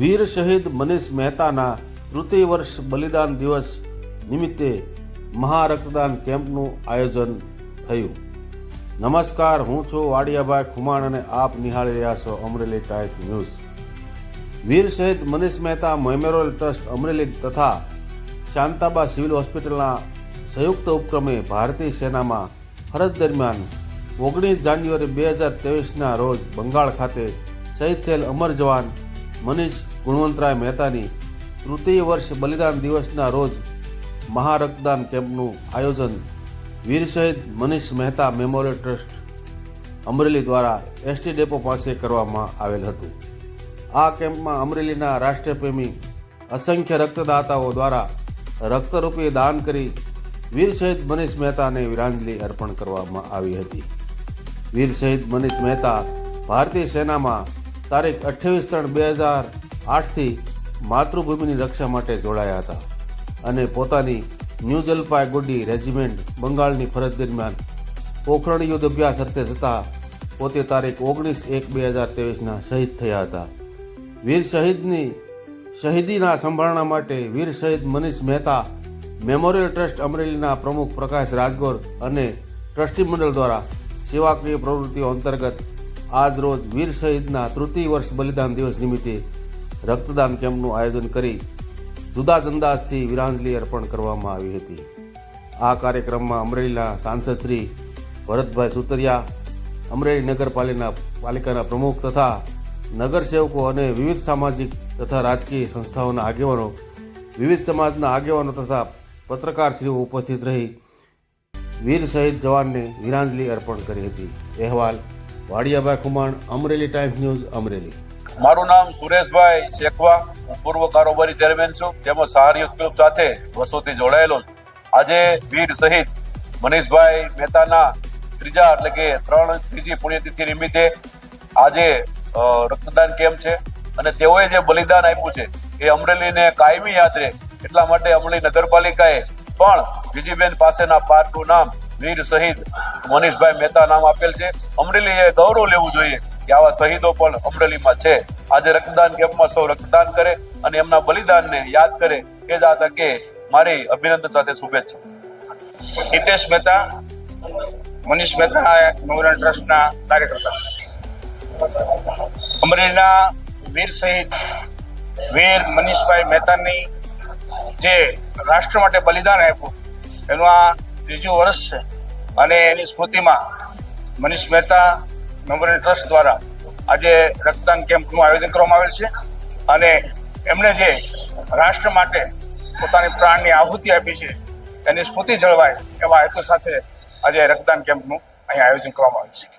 વીર શહીદ મનીષ મહેતાના તૃતીય વર્ષ બલિદાન દિવસ નિમિત્તે મહારક્તદાન કેમ્પનું આયોજન થયું. નમસ્કાર, હું છું વાડિયાભાઈ ખુમાણ અને આપ નિહાળી રહ્યા છો અમરેલી ટાઈપ ન્યૂઝ. વીર શહીદ મનીષ મહેતા મેમોરિયલ ટ્રસ્ટ અમરેલી તથા શાંતાબા સિવિલ હોસ્પિટલના સંયુક્ત ઉપક્રમે ભારતીય સેનામાં ફરજ દરમિયાન ઓગણીસ જાન્યુઆરી બે હજાર ત્રેવીસના રોજ બંગાળ ખાતે શહીદ થયેલ અમર જવાન મનીષ ગુણવંતરાય મહેતાની તૃતીય વર્ષ બલિદાન દિવસના રોજ મહારક્તદાન કેમ્પનું આયોજન વીર શહીદ મનીષ મહેતા મેમોરિયલ ટ્રસ્ટ અમરેલી દ્વારા એસટી ડેપો પાસે કરવામાં આવેલ હતું. આ કેમ્પમાં અમરેલીના રાષ્ટ્રપ્રેમી અસંખ્ય રક્તદાતાઓ દ્વારા રક્તરૂપી દાન કરી વીર શહીદ મનીષ મહેતાને વિરાંજલિ અર્પણ કરવામાં આવી હતી. વીર શહીદ મનીષ મહેતા ભારતીય સેનામાં તારીખ અઠ્યાવીસ ત્રણ બે હજાર આઠથી માતૃભૂમિની રક્ષા માટે જોડાયા હતા અને પોતાની ન્યૂ જલપાઈગુડી રેજિમેન્ટ બંગાળની ફરજ દરમિયાન પોખરણ યુદ્ધ અભ્યાસ અર્થે જતા પોતે તારીખ ઓગણીસ એક બે હજાર ત્રેવીસના શહીદ થયા હતા. વીર શહીદની શહીદીના સંભાળણા માટે વીર શહીદ મનીષ મહેતા, મેમોરિયલ ટ્રસ્ટ અમરેલીના પ્રમુખ પ્રકાશ રાજગોર અને ટ્રસ્ટી મંડળ દ્વારા સેવાકીય પ્રવૃત્તિઓ અંતર્ગત આજ રોજ વીર શહીદના તૃતીય વર્ષ બલિદાન દિવસ નિમિત્તે રક્તદાન કેમ્પનું આયોજન કરી જુદા જ અંદાજથી વિરાંજલિ અર્પણ કરવામાં આવી હતી. આ કાર્યક્રમમાં અમરેલીના સાંસદ શ્રી ભરતભાઈ સુતરિયા, અમરેલી નગરપાલિકા પાલિકાના પ્રમુખ તથા નગરસેવકો અને વિવિધ સામાજિક તથા રાજકીય સંસ્થાઓના આગેવાનો, વિવિધ સમાજના આગેવાનો તથા પત્રકારશ્રીઓ ઉપસ્થિત રહી વીર શહીદ જવાનને વિરાંજલિ અર્પણ કરી હતી. અહેવાલ વાડિયાભાઈ ખુમાણ, અમરેલી ટાઈમ્સ ન્યૂઝ અમરેલી. મારું નામ સુરેશભાઈ શેખવા. હું પૂર્વ કારોબારી ચેરમેન છું. તેમજ સહાર યુથ ક્લબ સાથે વર્ષોથી જોડાયેલો છું. આજે વીર શહીદ મનીષભાઈ મહેતાના ત્રીજા એટલે કે ત્રણ ત્રીજી પુણ્યતિથિ નિમિત્તે આજે રક્તદાન કેમ્પ છે. અને તેઓએ જે બલિદાન આપ્યું છે એ અમરેલીને કાયમી યાદ રહે. એટલા માટે અમરેલી નગરપાલિકાએ પણ વિજીબેન પાસેના પાર્કનું નામ વીર શહીદ મનીષભાઈ મહેતા નામ આપેલ છે. અમરેલીએ ગૌરવ લેવું જોઈએ કે આવા શહીદો પણ અમરેલીમાં છે. આજે રક્તદાન કેમ્પમાં સૌ રક્તદાન કરે અને એમના બલિદાનને યાદ કરે એ જ આ તકે મારી અભિનંદન સાથે શુભેચ્છા. હિતેશ મહેતા, મનીષ મહેતા નવરણ ટ્રસ્ટના કાર્યકર્તા. અમરેલીના વીર શહીદ, વીર મનીષભાઈ મહેતાની જે રાષ્ટ્ર માટે બલિદાન આપ્યું, એનું આ ત્રીજું વર્ષ છે. અને એની સ્મૃતિમાં મનીષ મહેતા મેમોરિયલ ટ્રસ્ટ દ્વારા આજે રક્તદાન કેમ્પનું આયોજન કરવામાં આવેલ છે. અને એમણે જે રાષ્ટ્ર માટે પોતાની પ્રાણની આહુતિ આપી છે, એની સ્મૃતિ જળવાય એવા હેતુ સાથે આજે રક્તદાન કેમ્પનું અહીંયા આયોજન કરવામાં આવ્યું છે.